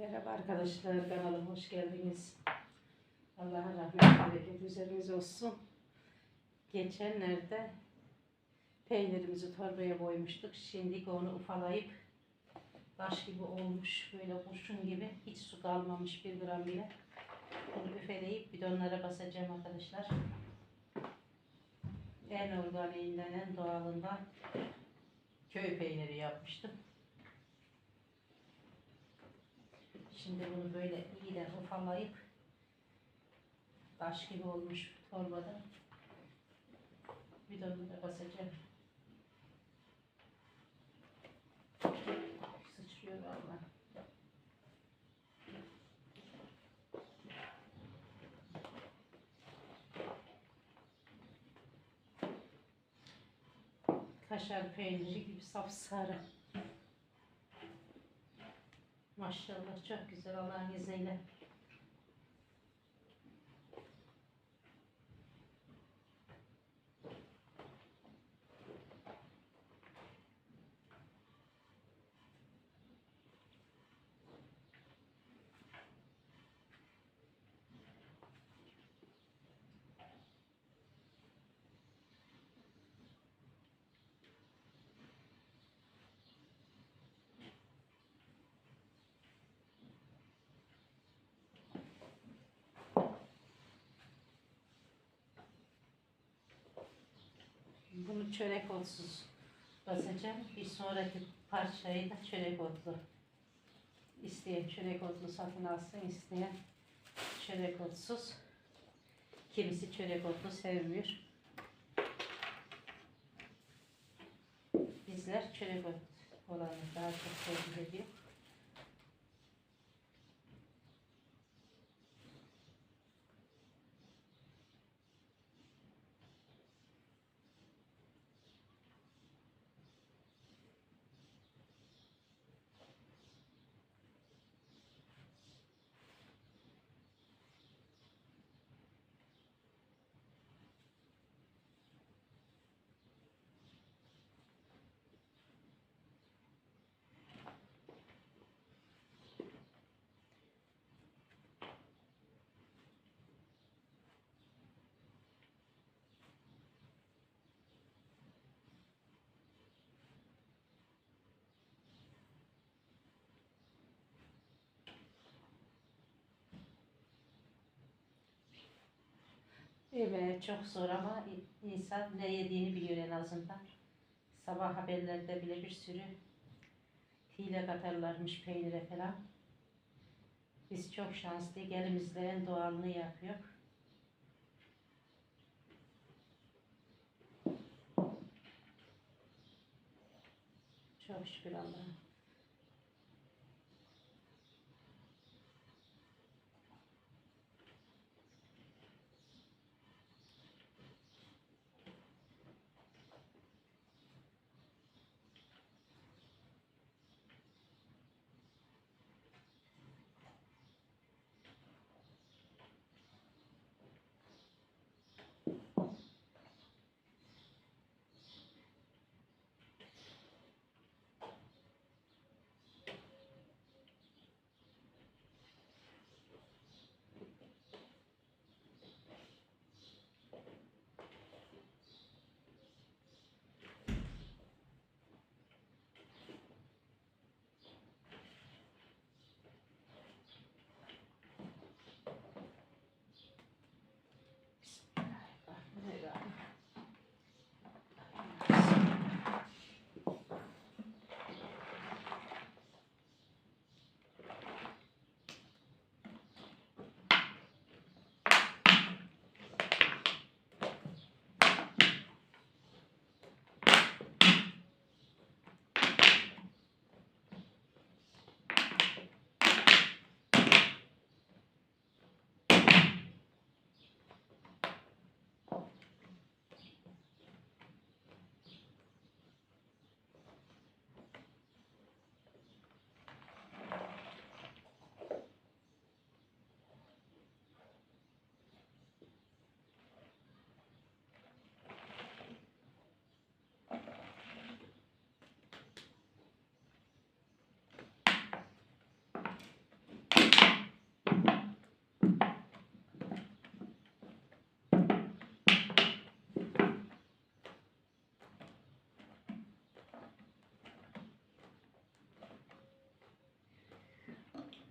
Merhaba arkadaşlar, kanalıma hoş geldiniz. Allah'ın rahmeti, bereketi üzerinize olsun. Geçenlerde peynirimizi torbaya koymuştuk. Şimdi onu ufalayıp taş gibi olmuş, böyle kurşun gibi. Hiç su kalmamış bir gram bile. Bunu üfeleyip bidonlara basacağım arkadaşlar. En organiğinden, en doğalından köy peyniri yapmıştım. Şimdi bunu böyle iyiden ufalayıp taş gibi olmuş torbada bidonuna basacağım. Sıçrıyor valla. Kaşar peyniri gibi sapsarı. Maşallah çok güzel Allah'ın izniyle. Bunu çörek otsuz basacağım. Bir sonraki parçayı da çörek otlu. İsteyen çörek otlu satın alsın, isteyen çörek otsuz. Kimisi çörek otlu sevmiyor. Bizler çörek ot olanı daha çok tercih ediyor. Evet çok zor ama insan ne yediğini biliyor en azından. Sabah haberlerde bile bir sürü hile katarlarmış peynire falan. Biz çok şanslı elimizde en doğalını yapıyor. Çok şükür Allah'a.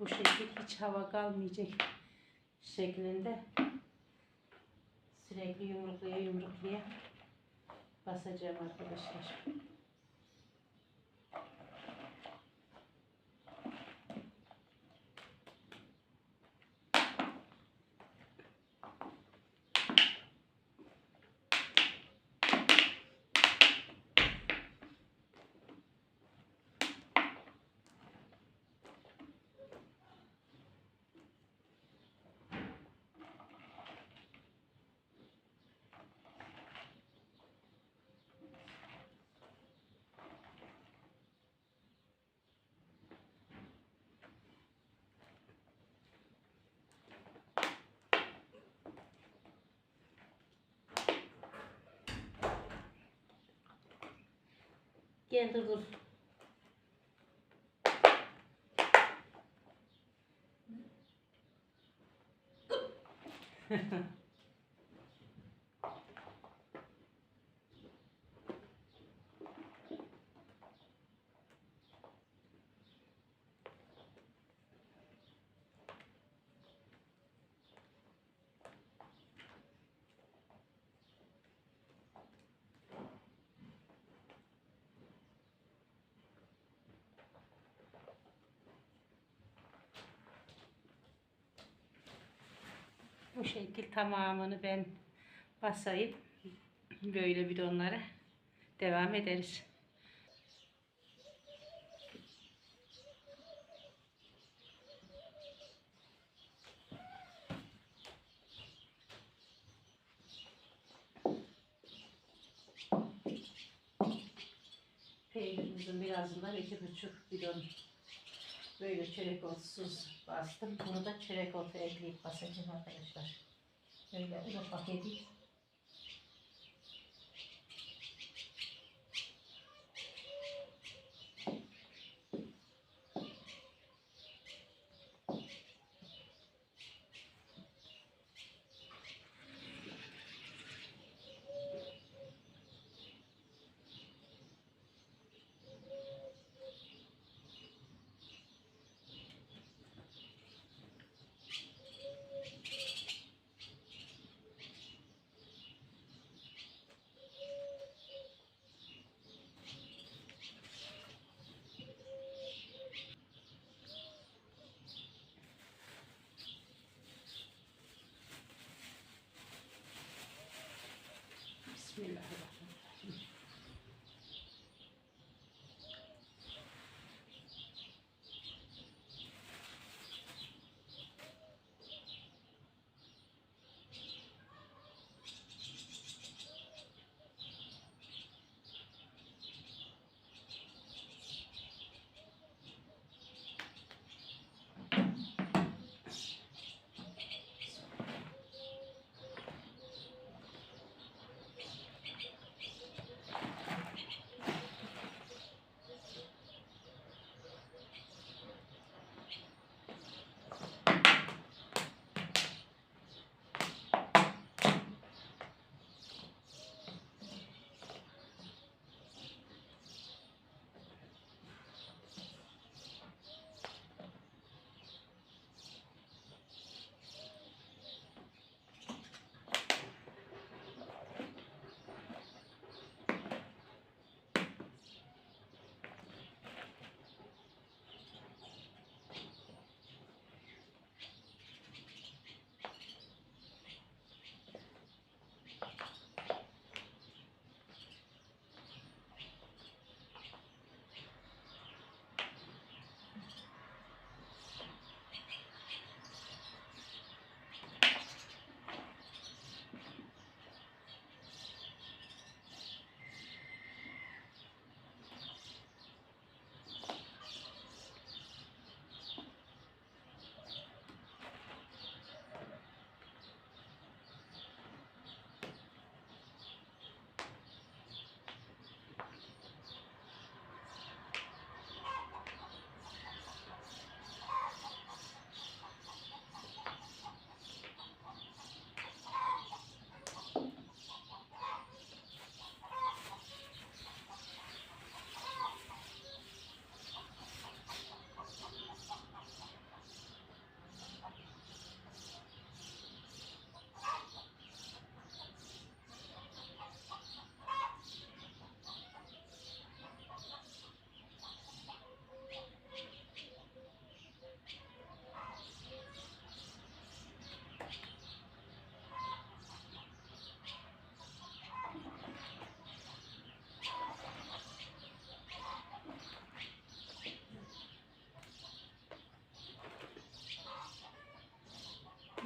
Bu şekil hiç hava kalmayacak şeklinde sürekli yumruklaya yumruklaya basacağım arkadaşlar. Gel dur dur. Bu şekil tamamını ben basayım. Böyle bidonlara devam ederiz. Peynirimizin birazından iki buçuk bidon böyle çörek otsuz bastım. Bunu da çörek otu ekleyip basacağım arkadaşlar. Böyle ufak edeyim.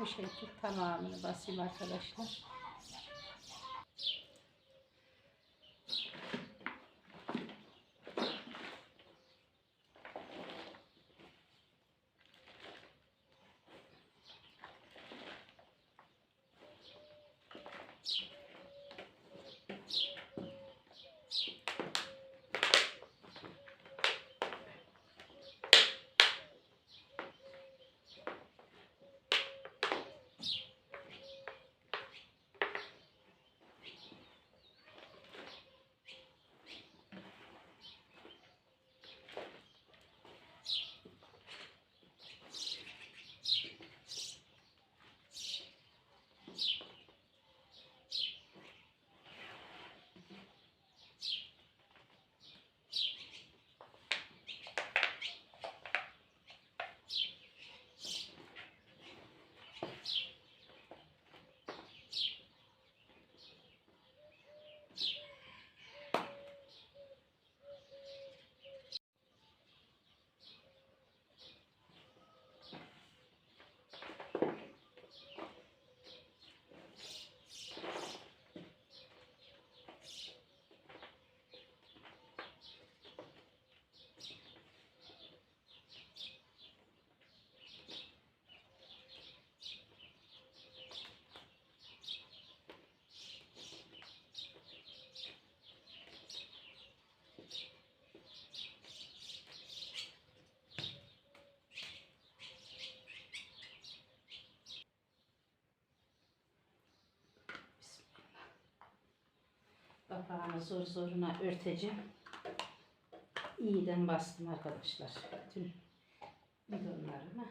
Bu şekil tamamını basayım arkadaşlar. Zor zoruna örteceğim. İyiden bastım arkadaşlar. Bütün bidonlarımı.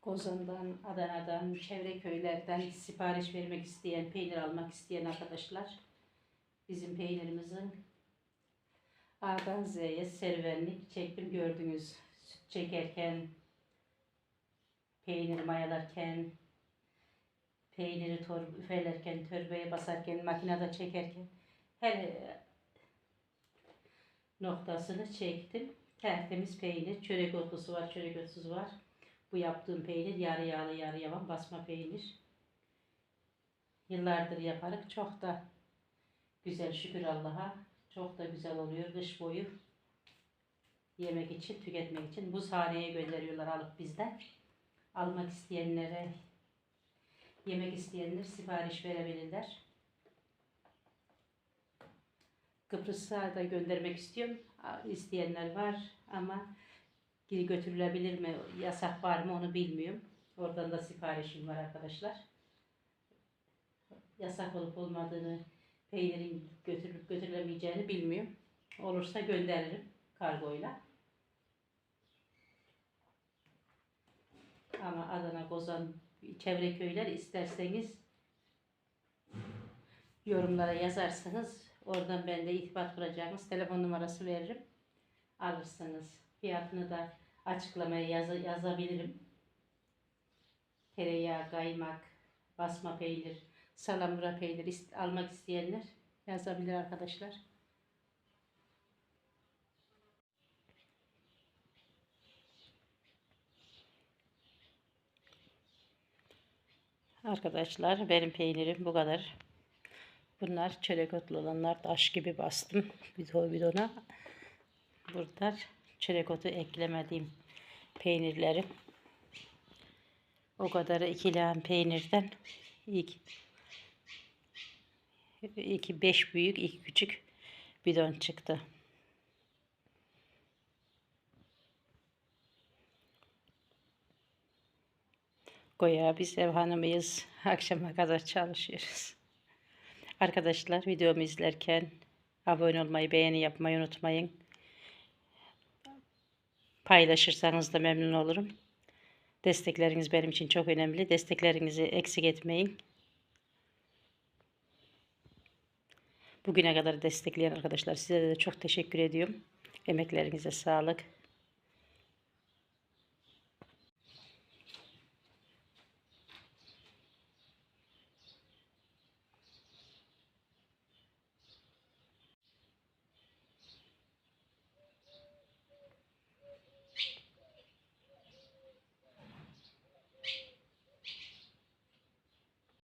Kozan'dan, Adana'dan, çevre köylerden sipariş vermek isteyen, peynir almak isteyen arkadaşlar bizim peynirimizin A'dan Z'ye serüvenlik çektim gördünüz. Süt çekerken, peynir mayalarken, peyniri üfelerken, torbaya basarken, makinede çekerken her e, noktasını çektim. Tertemiz peynir, çörek otlusu var, çörek otsuz var. Bu yaptığım peynir yarı yağlı yarı yavan basma peynir. Yıllardır yaparım. Çok da güzel şükür Allah'a. Çok da güzel oluyor kış boyu. Yemek için, tüketmek için. Buzhaneye gönderiyorlar alıp bizden almak isteyenlere, yemek isteyenler sipariş verebilirler. Kıbrıs'a da göndermek istiyorum. İsteyenler var ama geri götürülebilir mi, yasak var mı onu bilmiyorum. Oradan da siparişim var arkadaşlar. Yasak olup olmadığını, peynirin götürülüp götürülemeyeceğini bilmiyorum. Olursa gönderirim kargoyla. Ama Adana, Kozan, çevre köyler isterseniz yorumlara yazarsanız oradan ben de irtibat kuracağınız telefon numarası veririm. Alırsınız. Fiyatını da açıklamaya yaz yazabilirim. Tereyağı, kaymak, basma peynir, salamura peynir almak isteyenler yazabilir arkadaşlar. Arkadaşlar benim peynirim bu kadar. Bunlar çörek otlu olanlar taş gibi bastım bidon bidona. Burada çörek otu eklemediğim peynirlerim. O kadarı iki lağım peynirden iki, iki beş büyük iki küçük bidon çıktı. Goya biz ev hanımıyız. Akşama kadar çalışıyoruz. Arkadaşlar videomu izlerken abone olmayı, beğeni yapmayı unutmayın. Paylaşırsanız da memnun olurum. Destekleriniz benim için çok önemli. Desteklerinizi eksik etmeyin. Bugüne kadar destekleyen arkadaşlar size de çok teşekkür ediyorum. Emeklerinize sağlık.